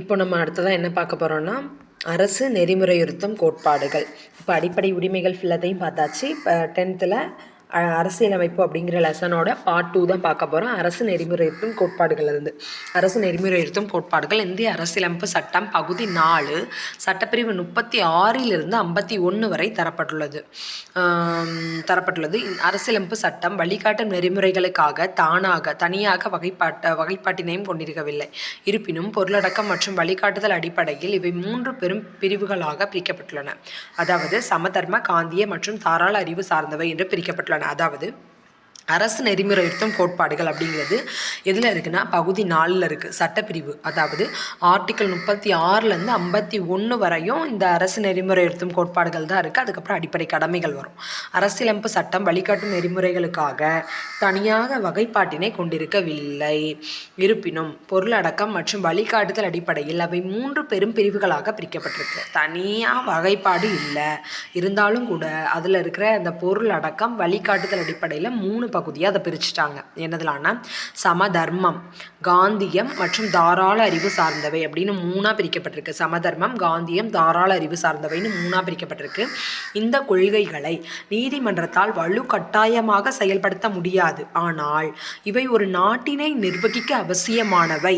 இப்போ நம்ம அடுத்ததாக என்ன பார்க்க போகிறோம்னா அரசு நெறிமுறையுறுத்தும் கோட்பாடுகள். இப்போ அடிப்படை உரிமைகள் ஃபுல்லத்தையும் பார்த்தாச்சு. இப்போ டென்த்தில் அரசியலமைப்பு அப்படிங்கிற லெசனோட பார்ட் டூ தான் பார்க்க போகிறோம் அரசு நெறிமுறைத்தும் கோட்பாடுகள் இருந்து. அரசு நெறிமுறைத்தும் கோட்பாடுகள் இந்திய அரசியலமைப்பு சட்டம் பகுதி நாலு சட்டப்பிரிவு முப்பத்தி ஆறிலிருந்து ஐம்பத்தி ஒன்று வரை தரப்பட்டுள்ளது. தரப்பட்டுள்ளது. அரசியலமைப்பு சட்டம் வழிகாட்டும் நெறிமுறைகளுக்காக தானாக தனியாக வகைப்பாட்ட வகைப்பாட்டினையும் கொண்டிருக்கவில்லை. இருப்பினும் பொருளடக்கம் மற்றும் வழிகாட்டுதல் அடிப்படையில் இவை மூன்று பெரும் பிரிவுகளாக பிரிக்கப்பட்டுள்ளன. அதாவது சமதர்ம காந்திய மற்றும் தாராள அறிவு சார்ந்தவை என்று பிரிக்கப்பட்டுள்ளன. அதாவது அரசு நெறிமுறையுறுத்தும் கோட்பாடுகள் அப்படிங்கிறது எதில் இருக்குன்னா பகுதி நாலில் இருக்குது சட்டப்பிரிவு. அதாவது ஆர்டிக்கல் முப்பத்தி ஆறுலேருந்து ஐம்பத்தி ஒன்று வரையும் இந்த அரசு நெறிமுறையுறுத்தும் கோட்பாடுகள் தான் இருக்குது அதுக்கப்புறம் அடிப்படை கடமைகள் வரும். அரசியலமைப்பு சட்டம் வழிகாட்டும் நெறிமுறைகளுக்காக தனியாக வகைப்பாட்டினை கொண்டிருக்கவில்லை. இருப்பினும் பொருளடக்கம் மற்றும் வழிகாட்டுதல் அடிப்படையில் அவை மூன்று பெரும் பிரிவுகளாக பிரிக்கப்பட்டிருக்கு. தனியாக வகைப்பாடு இல்லை. இருந்தாலும் கூட அதில் இருக்கிற அந்த பொருள் அடக்கம் வழிகாட்டுதல் அடிப்படையில் மூணு பகுதியாக அதை பிரிச்சுட்டாங்க. என்னதுலான்னா சமதர்மம் காந்தியம் மற்றும் தாராள அறிவு சார்ந்தவை அப்படின்னு மூணாக பிரிக்கப்பட்டிருக்கு. சமதர்மம் காந்தியம் தாராள அறிவு சார்ந்தவைன்னு மூணாக பிரிக்கப்பட்டிருக்கு. இந்த கொள்கைகளை நீதிமன்றத்தால் வலுக்கட்டாயமாக செயல்படுத்த முடியாது. ஆனால் இவை ஒரு நாட்டினை நிர்வகிக்க அவசியமானவை.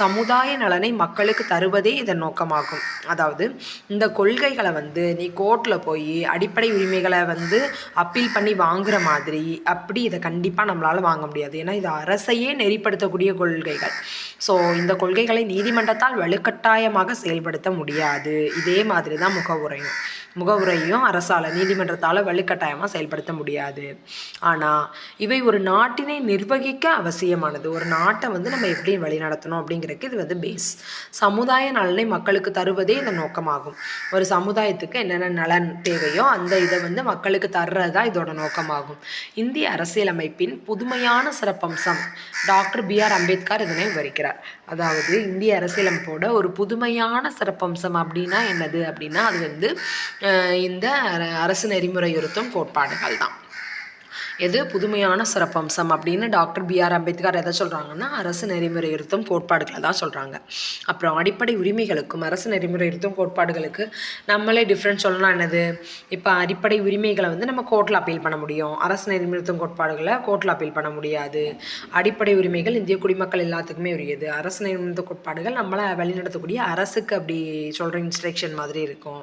சமுதாய நலனை மக்களுக்கு தருவதே இதன் நோக்கமாகும். அதாவது இந்த கொள்கைகளை வந்து நீ கோர்ட்டில் போய் அடிப்படை உரிமைகளை வந்து அப்பீல் பண்ணி வாங்குற மாதிரி அப்படி இதை கண்டிப்பாக நம்மளால் வாங்க முடியாது. ஏன்னா இது அரசையே நெறிப்படுத்தக்கூடிய கொள்கைகள். ஸோ இந்த கொள்கைகளை நீதிமன்றத்தால் வலுக்கட்டாயமாக செயல்படுத்த முடியாது. இதே மாதிரி தான் முகவுரையும். முகவுரையும் அரசால் நீதிமன்றத்தால் வலுக்கட்டாயமாக செயல்படுத்த முடியாது. ஆனால் இவை ஒரு நாட்டினை நிர்வகிக்க அவசியமானது. ஒரு நாட்டை வந்து நம்ம எப்படி வழிநடத்தணும் அப்படிங்கிறதுக்கு இது வந்து பேஸ் சமுதாய நலனை மக்களுக்கு தருவதே இந்த நோக்கமாகும். ஒரு சமுதாயத்துக்கு என்னென்ன நலன் தேவையோ அந்த இதை வந்து மக்களுக்கு தர்றது தான் இதோட நோக்கமாகும். இந்திய அரசியல் அரசியலமைப்பின் புதுமையான சிறப்பம்சம். டாக்டர் பி ஆர் அம்பேத்கர் இதனை விவரிக்கிறார். அதாவது இந்திய அரசியலமைப்போட ஒரு புதுமையான சிறப்பம்சம் அப்படின்னா என்னது அப்படின்னா அது வந்து இந்த அர- அரசு நெறிமுறையுறுத்தும் கோட்பாடுகள் தான் எது புதுமையான சிறப்பம்சம் அப்படின்னு டாக்டர் பி ஆர் அம்பேத்கர் எதை சொல்கிறாங்கன்னா அரசு நெறிமுறை இருத்தும் கோட்பாடுகளை தான் சொல்கிறாங்க அப்புறம் அடிப்படை உரிமைகளுக்கும் அரசு நெறிமுறை இருத்தும் கோட்பாடுகளுக்கு நம்மளே டிஃப்ரெண்ட் சொல்லலாம் என்னது? இப்போ அடிப்படை உரிமைகளை வந்து நம்ம கோர்ட்டில் அப்பீல் பண்ண முடியும். அரசு நெறிமுறையுறுத்தும் கோட்பாடுகளை கோர்ட்டில் அப்பீல் பண்ண முடியாது. அடிப்படை உரிமைகள் இந்திய குடிமக்கள் எல்லாத்துக்குமே உரியது. அரசு நெறிமுறை கோட்பாடுகள் நம்மளை வழிநடத்தக்கூடிய அரசுக்கு அப்படி சொல்கிற இன்ஸ்ட்ரக்ஷன் மாதிரி இருக்கும்.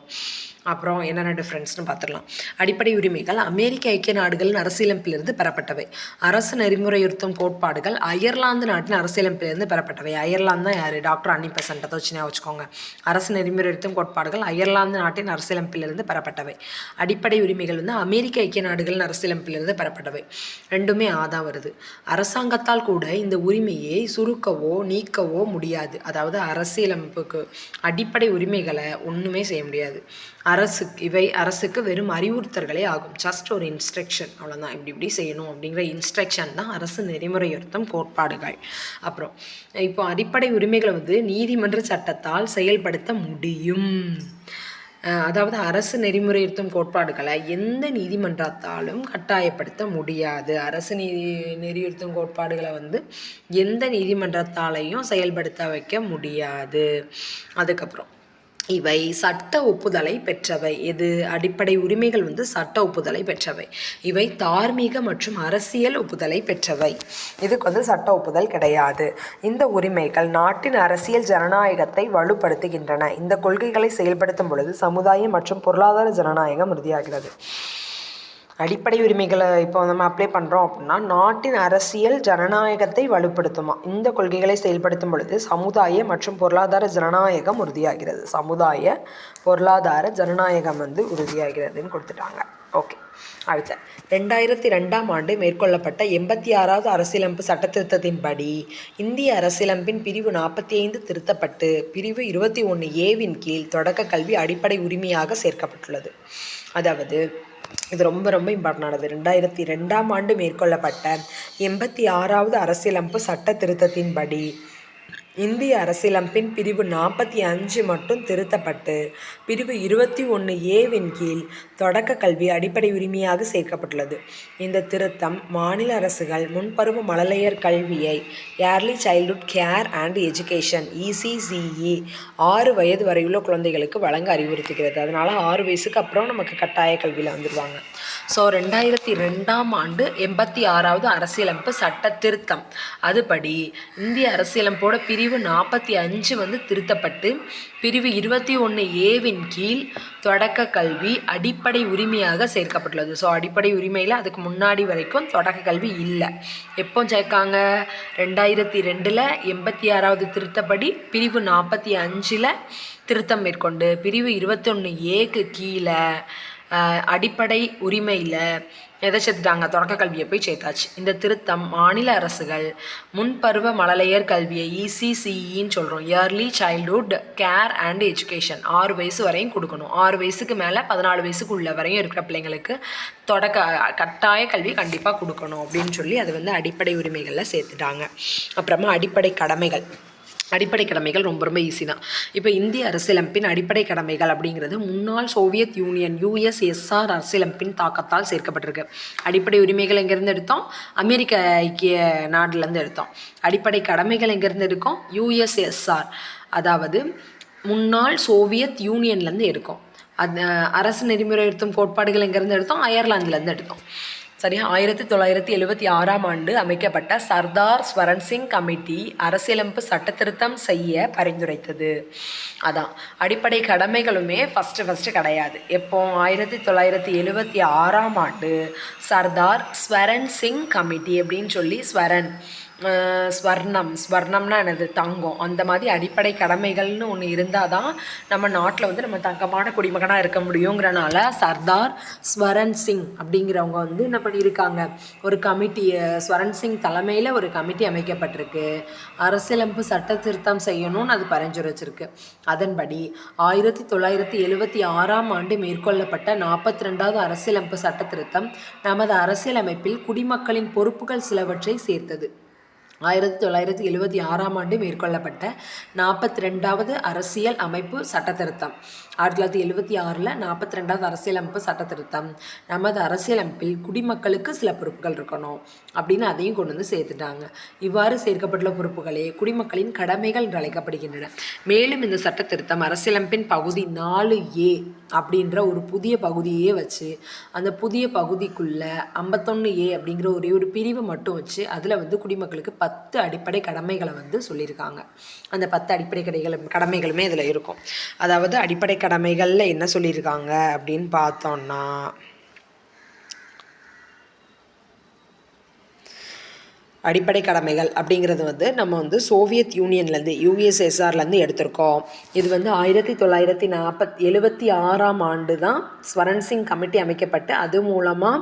அப்புறம் என்னென்ன டிஃப்ரென்ஸ்னு பார்த்துடலாம். அடிப்படை உரிமைகள் அமெரிக்க ஐக்கிய நாடுகளின் அரசியலமைப்பிலிருந்து பெறப்பட்டவை. அரசு நெறிமுறையுறுத்தும் கோட்பாடுகள் அயர்லாந்து நாட்டின் அரசியலமைப்பிலிருந்து பெறப்பட்டவை. அயர்லாந்து தான் யார்? டாக்டர் அன்னி பெசன்ட்டை வச்சு வச்சுக்கோங்க அரசு நெறிமுறையுறுத்தும் கோட்பாடுகள் அயர்லாந்து நாட்டின் அரசியலமைப்பிலிருந்து பெறப்பட்டவை. அடிப்படை உரிமைகள் வந்து அமெரிக்க ஐக்கிய நாடுகளின் அரசியலமைப்பிலிருந்து பெறப்பட்டவை. ரெண்டுமே ஆதான் வருது. அரசாங்கத்தால் கூட இந்த உரிமையை சுருக்கவோ நீக்கவோ முடியாது. அதாவது அரசியலமைப்புக்கு அடிப்படை உரிமைகளை ஒன்றுமே செய்ய முடியாது. அரசுக்கு இவை அரசுக்கு வெறும் அறிவுறுத்தல்களே ஆகும். ஜஸ்ட் ஒரு இன்ஸ்ட்ரக்ஷன் அவ்வளோதான் இப்படி இப்படி செய்யணும் அப்படிங்கிற இன்ஸ்ட்ரக்ஷன் தான் அரசு நெறிமுறையுறுத்தும் கோட்பாடுகள். அப்புறம் இப்போ அடிப்படை உரிமைகளை வந்து நீதிமன்ற சட்டத்தால் செயல்படுத்த முடியும். அதாவது அரசு நெறிமுறையுறுத்தும் கோட்பாடுகளை எந்த நீதிமன்றத்தாலும் கட்டாயப்படுத்த முடியாது. அரசு நீதி நெறியுறுத்தும் கோட்பாடுகளை வந்து எந்த நீதிமன்றத்தாலையும் செயல்படுத்த வைக்க முடியாது. அதுக்கப்புறம் இவை சட்ட ஒப்புதலை பெற்றவை. எது அடிப்படை உரிமைகள் வந்து சட்ட ஒப்புதலை பெற்றவை. இவை தார்மீக மற்றும் அரசியல் ஒப்புதலை பெற்றவை. இதுக்கு வந்து சட்ட ஒப்புதல் கிடையாது. இந்த உரிமைகள் நாட்டின் அரசியல் ஜனநாயகத்தை வலுப்படுத்துகின்றன. இந்த கொள்கைகளை செயல்படுத்தும் பொழுது சமுதாயம் மற்றும் பொருளாதார ஜனநாயகம் உறுதியாகிறது. அடிப்படை உரிமைகளை இப்போ நம்ம அப்ளை பண்ணுறோம் அப்படின்னா நாட்டின் அரசியல் ஜனநாயகத்தை வலுப்படுத்துமா? இந்த கொள்கைகளை செயல்படுத்தும் பொழுது சமுதாய மற்றும் பொருளாதார ஜனநாயகம் உறுதியாகிறது. சமுதாய பொருளாதார ஜனநாயகம் வந்து உறுதியாகிறதுன்னு கொடுத்துட்டாங்க. ஓகே அடுத்த. ரெண்டாயிரத்தி ரெண்டாம் ஆண்டு மேற்கொள்ளப்பட்ட எண்பத்தி ஆறாவது அரசியலமைப்பு சட்டத்திருத்தத்தின்படி இந்திய அரசியலமைப்பின் பிரிவு நாற்பத்தி ஐந்து திருத்தப்பட்டு பிரிவு இருபத்தி ஒன்று ஏவின் கீழ் தொடக்க கல்வி அடிப்படை உரிமையாக சேர்க்கப்பட்டுள்ளது. அதாவது இது ரொம்ப ரொம்ப இம்பார்ட்டண்டானது ரெண்டாயிரத்தி ரெண்டாம் ஆண்டு மேற்கொள்ளப்பட்ட எண்பத்தி ஆறாவது அரசியலமைப்பு சட்ட திருத்தத்தின்படி இந்திய அரசியலமைப்பின் பிரிவு நாற்பத்தி அஞ்சு மட்டும் திருத்தப்பட்டு பிரிவு இருபத்தி ஒன்று ஏவின் கீழ் தொடக்க கல்வி அடிப்படை உரிமையாக சேர்க்கப்பட்டுள்ளது. இந்த திருத்தம் மாநில அரசுகள் முன்பருவ மழலையர் கல்வியை early childhood care and education ECCE ஆறு வயது வரையுள்ள குழந்தைகளுக்கு வழங்க அறிவுறுத்துகிறது. அதனால் ஆறு வயசுக்கு அப்புறம் நமக்கு கட்டாய கல்வியில் வந்துடுவாங்க ஸோ ரெண்டாயிரத்தி ரெண்டாம் ஆண்டு எண்பத்தி ஆறாவது அரசியலமைப்பு சட்ட திருத்தம். அதுபடி இந்திய அரசியலமைப்போட பிரிவு பிரிவு நாற்பத்தி அஞ்சு வந்து திருத்தப்பட்டு பிரிவு இருபத்தி ஒன்று ஏவின் கீழ் தொடக்க கல்வி அடிப்படை உரிமையாக சேர்க்கப்பட்டுள்ளது. ஸோ அடிப்படை உரிமையில் அதுக்கு முன்னாடி வரைக்கும் தொடக்க கல்வி இல்லை. எப்போ சேர்க்காங்க? ரெண்டாயிரத்தி ரெண்டில் எண்பத்தி ஆறாவது திருத்தப்படி பிரிவு நாற்பத்தி அஞ்சில் திருத்தம் மேற்கொண்டு பிரிவு இருபத்தொன்று ஏக்கு கீழே அடிப்படை உரிமையில் எதை சேர்த்துட்டாங்க தொடக்க கல்வியை போய் சேர்த்தாச்சு. இந்த திருத்தம் மாநில அரசுகள் முன்பருவ மழலையர் கல்வியை இசிசிஇன்னு சொல்கிறோம் early childhood care and education ஆறு வயசு வரையும் கொடுக்கணும். ஆறு வயசுக்கு மேலே பதினாலு வயசுக்கு உள்ள வரையும் இருக்கிற பிள்ளைங்களுக்கு தொடக்க கட்டாய கல்வி கண்டிப்பாக கொடுக்கணும் அப்படின்னு சொல்லி அது வந்து அடிப்படை உரிமைகளில் சேர்த்துட்டாங்க. அப்புறமா அடிப்படை கடமைகள். அடிப்படை கடமைகள் ரொம்ப ரொம்ப ஈஸி தான். இப்போ இந்திய அரசியலமைப்பின் அடிப்படை கடமைகள் அப்படிங்கிறது முன்னாள் சோவியத் யூனியன் யூஎஸ்எஸ்ஆர் அரசியலமைப்பின் தாக்கத்தால் சேர்க்கப்பட்டிருக்கு. அடிப்படை உரிமைகள் எங்கேருந்து எடுத்தோம்? அமெரிக்க ஐக்கிய நாட்டிலேருந்து எடுத்தோம். அடிப்படை கடமைகள் எங்கேருந்து எடுக்கும்? யூஎஸ்எஸ்ஆர் அதாவது முன்னாள் சோவியத் யூனியன்லேருந்து எடுக்கும். அது அரசு நெறிமுறை எடுத்தும் கோட்பாடுகள் எங்கேருந்து எடுத்தோம்? அயர்லாந்துலேருந்து எடுத்தோம். சரியா? ஆயிரத்தி தொள்ளாயிரத்தி எழுபத்தி ஆறாம் ஆண்டு அமைக்கப்பட்ட சர்தார் ஸ்வரன் சிங் கமிட்டி அரசியலமைப்பு சட்டத்திருத்தம் செய்ய பரிந்துரைத்தது. அதான். அடிப்படை கடமைகளுமே ஃபஸ்ட்டு ஃபஸ்ட்டு கிடையாது. எப்போ? ஆயிரத்தி தொள்ளாயிரத்தி எழுபத்தி ஆறாம் ஆண்டு சர்தார் ஸ்வரன் சிங் கமிட்டி அப்படின்னு சொல்லி ஸ்வரன் ஸ்வர்ணம். ஸ்வர்ணம்னா என்னது? தங்கம். அந்த மாதிரி அடிப்படை கடமைகள்னு ஒன்று இருந்தால் தான் நம்ம நாட்டில் வந்து நம்ம தங்கமான குடிமகனாக இருக்க முடியுங்கிறனால சர்தார் ஸ்வரன் சிங் அப்படிங்கிறவங்க வந்து என்ன பண்ணியிருக்காங்க? ஒரு கமிட்டி ஸ்வரன் சிங் தலைமையில் ஒரு கமிட்டி அமைக்கப்பட்டிருக்கு. அரசியலமைப்பு சட்ட திருத்தம் செய்யணும்னு அது பரிந்துரைச்சிருக்கு. அதன்படி ஆயிரத்தி தொள்ளாயிரத்தி எழுபத்தி ஆறாம் ஆண்டு மேற்கொள்ளப்பட்ட நாற்பத்தி ரெண்டாவது அரசியலமைப்பு சட்ட திருத்தம் நமது அரசியலமைப்பில் குடிமக்களின் பொறுப்புகள் சிலவற்றை சேர்த்தது. ஆயிரத்தி தொள்ளாயிரத்தி எழுபத்தி ஆறாம் ஆண்டு மேற்கொள்ளப்பட்ட நாற்பத்தி ரெண்டாவது அரசியல் அமைப்பு சட்டத்திருத்தம். ஆயிரத்தி தொள்ளாயிரத்தி எழுபத்தி ஆறில் நாற்பத்தி ரெண்டாவது அரசியலமைப்பு சட்டத்திருத்தம். நமது அரசியலமைப்பில் குடிமக்களுக்கு சில பொறுப்புகள் இருக்கணும். அப்படின்னு அதையும் கொண்டு வந்து சேர்த்துட்டாங்க. இவ்வாறு சேர்க்கப்பட்டுள்ள பொறுப்புகளே குடிமக்களின் கடமைகள் என்று அழைக்கப்படுகின்றன. மேலும் இந்த சட்டத்திருத்தம் அரசியலமைப்பின் பகுதி நாலு ஏ அப்படின்ற ஒரு புதிய பகுதியே வச்சு அந்த புதிய பகுதிக்குள்ள ஐம்பத்தொன்று ஏ அப்படிங்கிற ஒரே ஒரு பிரிவு மட்டும் வச்சு அதில் வந்து குடிமக்களுக்கு பத்து அடிப்படை கடமைகளை வந்து சொல்லியிருக்காங்க. அந்த பத்து அடிப்படை கடைகள் கடமைகளுமே இதில் இருக்கும். அதாவது அடிப்படை கடமைகளில் என்ன சொல்லியிருக்காங்க அப்படின்னு பார்த்தோம்னா அடிப்படை கடமைகள் அப்படிங்கிறது வந்து நம்ம வந்து சோவியத் யூனியன்லேருந்து யூஎஸ்எஸ்ஆர்லேருந்து எடுத்திருக்கோம். இது வந்து ஆயிரத்தி தொள்ளாயிரத்தி நாற்பத் எழுபத்தி ஆறாம் ஆண்டு தான் ஸ்வரன் சிங் கமிட்டி அமைக்கப்பட்டு அது மூலமாக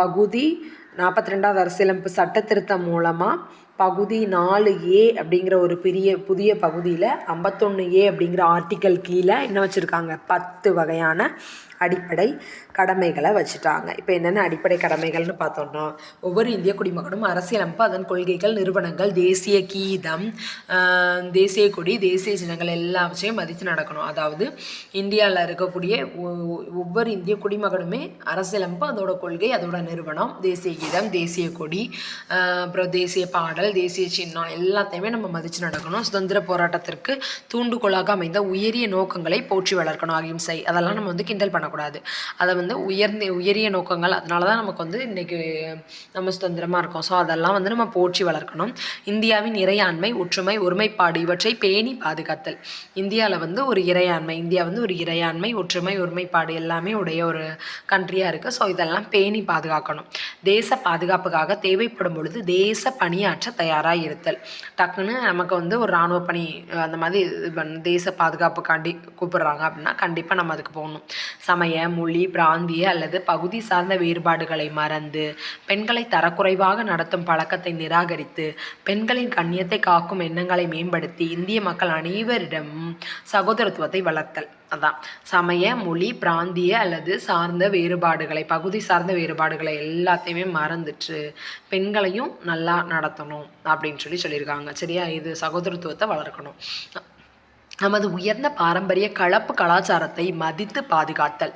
பகுதி நாற்பத்தி ரெண்டாவது அரசியலமைப்பு சட்ட திருத்தம் மூலமாக பகுதி நாலு ஏ அப்படிங்கிற ஒரு பெரிய புதிய பகுதியில் ஐம்பத்தொன்று ஏ அப்படிங்கிற ஆர்டிக்கல் கீழே என்ன வச்சுருக்காங்க? பத்து வகையான அடிப்படை கடமைகளை வச்சுட்டாங்க. இப்போ என்னென்ன அடிப்படை கடமைகள்னு பார்த்தோம்னா ஒவ்வொரு இந்திய குடிமகனும் அரசியலமைப்பு அதன் கொள்கைகள் நிறுவனங்கள் தேசிய கீதம் தேசிய கொடி தேசிய சின்னங்கள் எல்லாவற்றையும் மதித்து நடக்கணும். அதாவது இந்தியாவில் இருக்கக்கூடிய ஒ- ஒ- ஒவ்வொரு இந்திய குடிமகனுமே அரசியலமைப்பு அதோட கொள்கை அதோட நிறுவனம் தேசிய கீதம் தேசிய கொடி அப்புறம் தேசிய பாடல் தேசிய சின்னம் எல்லாத்தையுமே நம்ம மதித்து நடக்கணும். சுதந்திர போராட்டத்திற்கு தூண்டுகோலாக அமைந்த உயரிய நோக்கங்களை போற்றி வளர்க்கணும். அகிம்சை அதெல்லாம் நம்ம வந்து கிண்டல் பண்ணக்கூடாது. அதை வந்து உயர்ந்த உயரிய நோக்கங்கள். அதனால தான் நமக்கு வந்து இன்றைக்கி நம்ம சுதந்திரமாக இருக்கோம். ஸோ அதெல்லாம் வந்து நம்ம போற்றி வளர்க்கணும். இந்தியாவின் இறையாண்மை ஒற்றுமை ஒருமைப்பாடு இவற்றை பேணி பாதுகாத்தல். இந்தியாவில் வந்து ஒரு இறையாண்மை இந்தியா வந்து ஒரு இறையாண்மை ஒற்றுமை ஒருமைப்பாடு எல்லாமே உடைய ஒரு கண்ட்ரியாக இருக்குது ஸோ இதெல்லாம் பேணி பாதுகாக்கணும். தேச பாதுகாப்புக்காக தேவைப்படும் பொழுது தேச பணியாற்ற தயாராக இருத்தல். டக்குன்னு நமக்கு வந்து ஒரு இராணுவ பணி அந்த மாதிரி இது பண்ண- தேச பாதுகாப்புக்காண்டி கூப்பிடுறாங்க அப்படின்னா கண்டிப்பாக நம்ம அதுக்கு போகணும். சம சமய மொழி பிராந்திய அல்லது பகுதி சார்ந்த வேறுபாடுகளை மறந்து பெண்களை தரக்குறைவாக நடத்தும் பழக்கத்தை நிராகரித்து பெண்களின் கண்ணியத்தை காக்கும் எண்ணங்களை மேம்படுத்தி இந்திய மக்கள் அனைவரிடமும் சகோதரத்துவத்தை வளர்த்தல். அதான். சமய மொழி பிராந்திய அல்லது சார்ந்த வேறுபாடுகளை பகுதி சார்ந்த வேறுபாடுகளை எல்லாத்தையுமே மறந்துட்டு பெண்களையும் நல்லா நடத்தணும் அப்படின்னு சொல்லி சொல்லியிருக்காங்க. சரியா? இது சகோதரத்துவத்தை வளர்க்கணும். நமது உயர்ந்த பாரம்பரிய கலப்பு கலாச்சாரத்தை மதித்து பாதுகாத்தல்.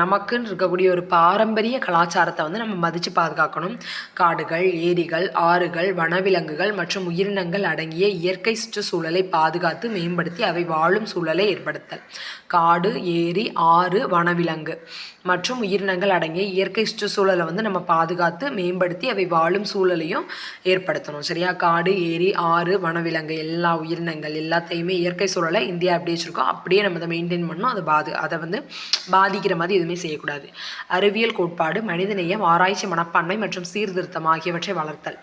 நமக்குன்னு இருக்கக்கூடிய ஒரு பாரம்பரிய கலாச்சாரத்தை வந்து நம்ம மதித்து பாதுகாக்கணும். காடுகள் ஏரிகள் ஆறுகள் வனவிலங்குகள் மற்றும் உயிரினங்கள் அடங்கிய இயற்கை சுற்றுச்சூழலை பாதுகாத்து மேம்படுத்தி அவை வாழும் சூழலை ஏற்படுத்தல். காடு ஏரி ஆறு வனவிலங்கு மற்றும் உயிரினங்கள் அடங்கிய இயற்கை சுற்றுச்சூழலை வந்து நம்ம பாதுகாத்து மேம்படுத்தி அவை வாழும் சூழலையும் ஏற்படுத்தணும். சரியா? காடு ஏரி ஆறு வனவிலங்கு எல்லா உயிரினங்கள் எல்லாத்தையுமே இயற்கை சூழலை இந்தியா அப்படியே வச்சுருக்கோம் அப்படியே நம்ம அதை மெயின்டைன் பண்ணணும். அதை பாது அதை வந்து பாதிக்கிற மாதிரி எதுவுமே செய்யக்கூடாது. அறிவியல் கோட்பாடு மனிதநேயம் ஆராய்ச்சி மனப்பான்மை மற்றும் சீர்திருத்தம் ஆகியவற்றை வளர்த்தல்.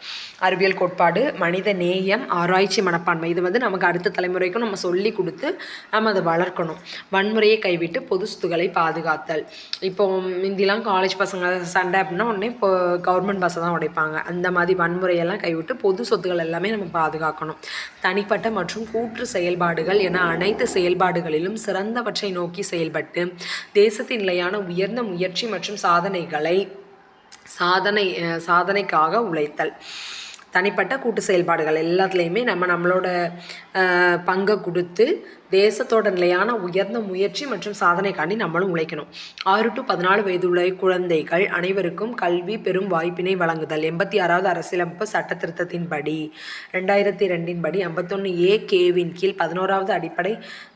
அறிவியல் கோட்பாடு மனித நேயம் ஆராய்ச்சி மனப்பான்மை இது வந்து நமக்கு அடுத்த தலைமுறைக்கும் நம்ம சொல்லி கொடுத்து நம்ம அதை வளர்க்கணும். வன்முறையை கைவிட்டு பொது சொத்துக்களை பாதுகாத்தல். இப்போ முந்திலாம் காலேஜ் பசங்க சண்டை அப்படின்னா உடனே இப்போ கவர்மெண்ட் பஸ்ஸை தான் உடைப்பாங்க. அந்த மாதிரி வன்முறையெல்லாம் கைவிட்டு பொது சொத்துக்கள் எல்லாமே நம்ம பாதுகாக்கணும். தனிப்பட்ட மற்றும் கூற்று செயல்பாடுகள் என அனைத்து செயல்பாடுகளிலும் சிறந்தவற்றை நோக்கி செயல்பட்டு தேசத்தின் நிலையான உயர்ந்த முயற்சி மற்றும் சாதனைகளை சாதனை அஹ் சாதனைக்காக உழைத்தல். தனிப்பட்ட கூட்டு செயல்பாடுகள் எல்லாத்துலேயுமே நம்ம நம்மளோட பங்கை கொடுத்து தேசத்தோட நிலையான உயர்ந்த முயற்சி மற்றும் சாதனைக்காண்டி நம்மளும் உழைக்கணும். ஆறு டு பதினாலு வயதுள்ள குழந்தைகள் அனைவருக்கும் கல்வி பெரும் வாய்ப்பினை வழங்குதல். எண்பத்தி ஆறாவது அரசியலமைப்பு சட்ட திருத்தத்தின்படி ரெண்டாயிரத்தி ரெண்டின் படி ஐம்பத்தொன்று ஏ கேவின் கீழ் பதினோராவது அடிப்படை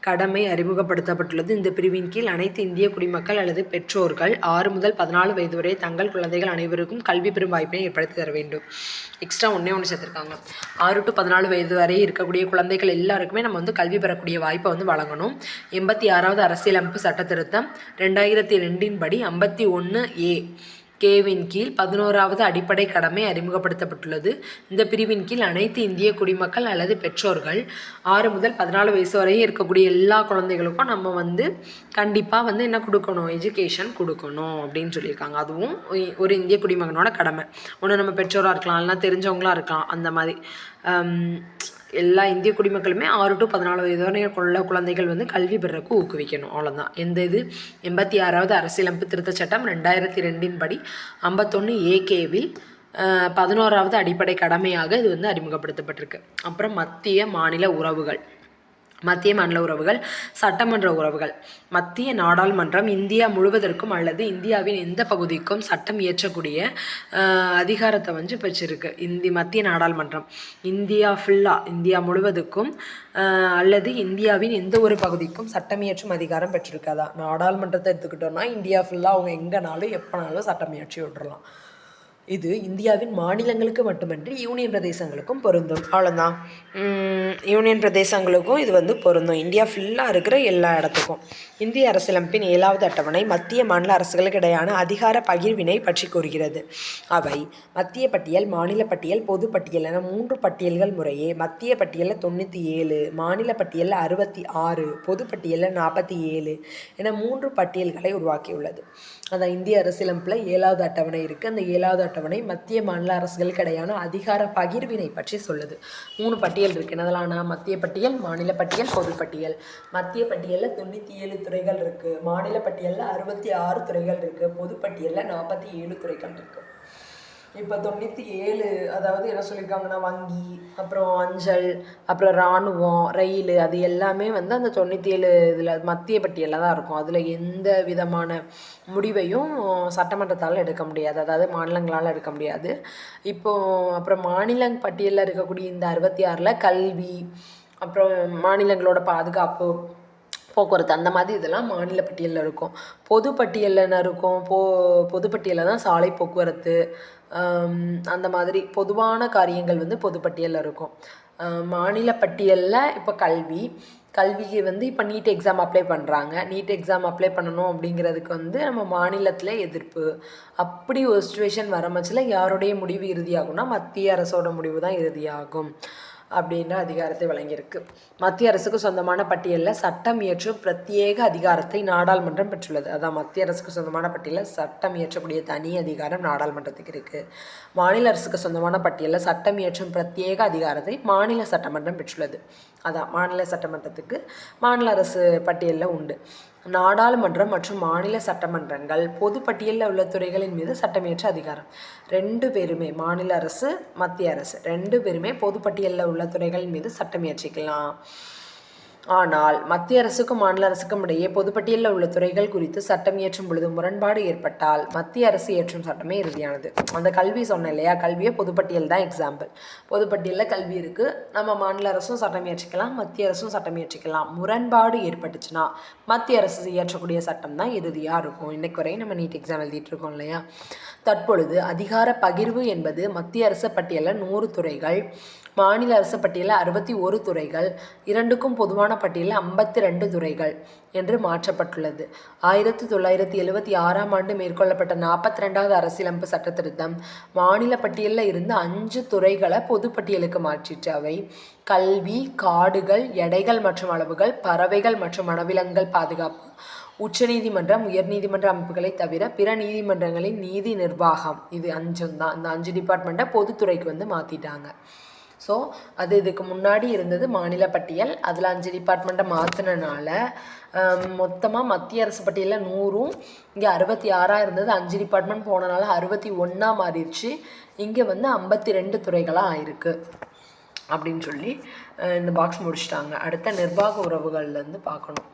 கடமை அறிமுகப்படுத்தப்பட்டுள்ளது. இந்த பிரிவின் கீழ் அனைத்து இந்திய குடிமக்கள் அல்லது பெற்றோர்கள் ஆறு முதல் பதினாலு வயது வரை தங்கள் குழந்தைகள் அனைவருக்கும் கல்வி பெறும் வாய்ப்பினை ஏற்படுத்தி தர வேண்டும். எக்ஸ்ட்ரா ஒன்றே ஒன்று சேர்த்துருக்காங்க. ஆறு டு பதினாலு வயது வரை இருக்கக்கூடிய குழந்தைகள் எல்லாருக்குமே நம்ம வந்து கல்வி பெறக்கூடிய வாய்ப்பு வந்து வழங்கணும். எண்பத்தி ஆறாவது அரசியலமைப்பு சட்ட திருத்தம் ரெண்டாயிரத்தி ரெண்டின் படி ஐம்பத்தி ஒன்று ஏ. கேவின் கீழ் பதினோராவது அடிப்படை கடமை அறிமுகப்படுத்தப்பட்டுள்ளது. இந்த பிரிவின் கீழ் அனைத்து இந்திய குடிமக்கள் அல்லது பெற்றோர்கள் ஆறு முதல் பதினாலு வயசு வரையும் இருக்கக்கூடிய எல்லா குழந்தைகளுக்கும் நம்ம வந்து கண்டிப்பாக வந்து என்ன கொடுக்கணும்? எஜுகேஷன் கொடுக்கணும் அப்படின்னு சொல்லியிருக்காங்க. அதுவும் ஒரு இந்திய குடிமகனோட கடமை. ஒன்று நம்ம பெற்றோராக இருக்கலாம் இல்லைனா தெரிஞ்சவங்களா இருக்கலாம். அந்த மாதிரி. எல்லா இந்திய குடிமக்களுமே ஆறு டு பதினாலு வயது வரை உள்ள குழந்தைகள் வந்து கல்வி பெறக்கு ஊக்குவிக்கணும். அவ்வளோதான் எந்த இது? எண்பத்தி ஆறாவது அரசியலமைப்பு திருத்தச் சட்டம் ரெண்டாயிரத்தி ரெண்டின் படி ஐம்பத்தொன்று ஏகேவில் பதினோராவது அடிப்படை கடமையாக இது வந்து அறிமுகப்படுத்தப்பட்டிருக்கு. அப்புறம் மத்திய மாநில உறவுகள். மத்திய மாநில உறவுகள் சட்டமன்ற உறவுகள். மத்திய நாடாளுமன்றம் இந்தியா முழுவதற்கும் அல்லது இந்தியாவின் எந்த பகுதிக்கும் சட்டம் இயற்றக்கூடிய அதிகாரத்தை வந்து பெற்றிருக்கு. இந்தி மத்திய நாடாளுமன்றம். இந்தியா ஃபுல்லாக இந்தியா முழுவதுக்கும் அல்லது இந்தியாவின் எந்த ஒரு பகுதிக்கும் சட்டம் இயற்றும் அதிகாரம் பெற்றிருக்காதா நாடாளுமன்றத்தை எடுத்துக்கிட்டோம்னா இந்தியா ஃபுல்லாக அவங்க எங்கேனாலும் எப்போனாலும் சட்டம் இயற்றி விட்டுறலாம். இது இந்தியாவின் மாநிலங்களுக்கு மட்டுமன்றி யூனியன் பிரதேசங்களுக்கும் பொருந்தும். அவ்வளோதான் யூனியன் பிரதேசங்களுக்கும் இது வந்து பொருந்தும். இந்தியா ஃபுல்லாக இருக்கிற எல்லா இடத்துக்கும். இந்திய அரசியலமைப்பின் ஏழாவது அட்டவணை மத்திய மாநில அரசுகளுக்கு இடையான அதிகார பகிர்வினை பற்றி கூறுகிறது. அவை மத்திய பட்டியல் மாநில பட்டியல் பொது பட்டியல் என மூன்று பட்டியல்கள் முறையே மத்திய பட்டியலில் தொண்ணூற்றி ஏழு மாநில பட்டியலில் அறுபத்தி ஆறு பொது பட்டியலில் நாற்பத்தி ஏழு என மூன்று பட்டியல்களை உருவாக்கியுள்ளது. அதான் இந்திய அரசியலமைப்பில் ஏழாவது அட்டவணை இருக்குது அந்த ஏழாவது அட்டவணை மத்திய மாநில அரசுகளுக்கு இடையான அதிகார பகிர்வினை பற்றி சொல்லுது. மூணு பட்டியல் இருக்குது என்னதெல்லாம்னா மத்திய பட்டியல் மாநில பட்டியல் பொது பட்டியல். மத்திய பட்டியலில் தொண்ணூற்றி ஏழு துறைகள் இருக்குது மாநில பட்டியலில் அறுபத்தி ஆறு துறைகள் இருக்குது பொது பட்டியலில் நாற்பத்தி ஏழு துறைகள் இருக்குது இப்போ தொண்ணூற்றி ஏழு அதாவது என்ன சொல்லியிருக்காங்கன்னா வங்கி அப்புறம் அஞ்சல் அப்புறம் இராணுவம் ரயில் அது எல்லாமே வந்து அந்த தொண்ணூற்றி ஏழு இதில் மத்திய பட்டியலில் தான் இருக்கும். அதில் எந்த விதமான முடிவையும் சட்டமன்றத்தால் எடுக்க முடியாது. அதாவது மாநிலங்களால் எடுக்க முடியாது. இப்போது அப்புறம் மாநில பட்டியலில் இருக்கக்கூடிய இந்த அறுபத்தி ஆறில் கல்வி அப்புறம் மாநிலங்களோட பாதுகாப்பு போக்குவரத்து அந்த மாதிரி இதெல்லாம் மாநில பட்டியலில் இருக்கும். பொது பட்டியலில் என்ன இருக்கும்? போ பொது பட்டியலில் தான் சாலை போக்குவரத்து அந்த மாதிரி பொதுவான காரியங்கள் வந்து பொது பட்டியலில் இருக்கும். மாநில பட்டியலில் இப்போ கல்வி கல்விக்கு வந்து இப்போ நீட் எக்ஸாம் அப்ளை பண்ணுறாங்க நீட் எக்ஸாம் அப்ளை பண்ணணும் அப்படிங்கிறதுக்கு வந்து நம்ம மாநிலத்தில் எதிர்ப்பு. அப்படி ஒரு சுச்சுவேஷன் வர யாருடைய முடிவு இறுதியாகும்னா மத்திய அரசோட முடிவு தான் இறுதியாகும். அப்படின்ற அதிகாரத்தை வழங்கியிருக்கு. மத்திய அரசுக்கு சொந்தமான பட்டியலில் சட்டம் இயற்றும் பிரத்யேக அதிகாரத்தை நாடாளுமன்றம் பெற்றுள்ளது. அதான் மத்திய அரசுக்கு சொந்தமான பட்டியலில் சட்டம் இயற்றக்கூடிய தனி அதிகாரம் நாடாளுமன்றத்துக்கு இருக்குது மாநில அரசுக்கு சொந்தமான பட்டியலில் சட்டம் இயற்றும் பிரத்யேக அதிகாரத்தை மாநில சட்டமன்றம் பெற்றுள்ளது. அதான் மாநில சட்டமன்றத்துக்கு மாநில அரசு பட்டியலில் உண்டு. நாடாளுமன்றம் மற்றும் மாநில சட்டமன்றங்கள் பொது பட்டியலில் உள்ள துறைகளின் மீது சட்டமியற்ற அதிகாரம். ரெண்டு பேருமே மாநில அரசு மத்திய அரசு. ரெண்டு பேருமே பொது பட்டியலில் உள்ள துறைகளின் மீது சட்டமியற்றிக்கலாம் இயற்றிக்கலாம். ஆனால் மத்திய அரசுக்கும் மாநில அரசுக்கும் இடையே பொதுப்பட்டியலில் உள்ள துறைகள் குறித்து சட்டம் இயற்றும் பொழுது முரண்பாடு ஏற்பட்டால் மத்திய அரசு இயற்றும் சட்டமே இறுதியானது. அந்த கல்வி சொன்னேன் இல்லையா? கல்வியை பொதுப்பட்டியல் தான் எக்ஸாம்பிள் பொதுப்பட்டியலில் கல்வி இருக்குது நம்ம மாநில அரசும் சட்டம் இயற்றிக்கலாம் மத்திய அரசும் சட்டம் இயற்றிக்கலாம். முரண்பாடு ஏற்பட்டுச்சுன்னா மத்திய அரசு இயற்றக்கூடிய சட்டம் தான் இறுதியாக இருக்கும். இன்னைக்கு வரையும் நம்ம நீட் எக்ஸாம் எழுதிட்டு இருக்கோம் இல்லையா? தற்பொழுது அதிகார பகிர்வு என்பது மத்திய அரசு பட்டியலில் நூறு துறைகள் மாநில அரசு பட்டியலில் அறுபத்தி ஒரு துறைகள் இரண்டுக்கும் பொதுவான பட்டியலில் ஐம்பத்தி ரெண்டு துறைகள் என்று மாற்றப்பட்டுள்ளது. ஆயிரத்தி தொள்ளாயிரத்தி எழுபத்தி ஆறாம் ஆண்டு மேற்கொள்ளப்பட்ட நாற்பத்தி ரெண்டாவது அரசியலமைப்பு சட்ட திருத்தம் மாநில பட்டியலில் இருந்து அஞ்சு துறைகளை பொதுப்பட்டியலுக்கு மாற்றிட்டு அவை கல்வி காடுகள் எடைகள் மற்றும் அளவுகள் பறவைகள் மற்றும் வனவிலங்குகள் பாதுகாப்பு உச்சநீதிமன்றம் உயர்நீதிமன்ற அமைப்புகளை தவிர பிற நீதிமன்றங்களின் நீதி நிர்வாகம். இது அஞ்சும் தான். இந்த அஞ்சு டிபார்ட்மெண்ட்டை பொதுத்துறைக்கு வந்து மாற்றிட்டாங்க ஸோ அது இதுக்கு முன்னாடி இருந்தது மாநில பட்டியல் அதில் அஞ்சு டிபார்ட்மெண்ட்டை மாற்றினனால மொத்தமாக மத்திய அரசு பட்டியலில் நூறும் இங்கே அறுபத்தி ஆறாக இருந்தது. அஞ்சு டிபார்ட்மெண்ட் போனனால அறுபத்தி ஒன்றா மாறிடுச்சு. இங்கே வந்து ஐம்பத்தி ரெண்டு துறைகளாக ஆயிருக்கு. அப்படின்னு சொல்லி இந்த பாக்ஸ் முடிச்சிட்டாங்க. அடுத்த நிர்வாக உறவுகள்லேருந்து பார்க்கணும்.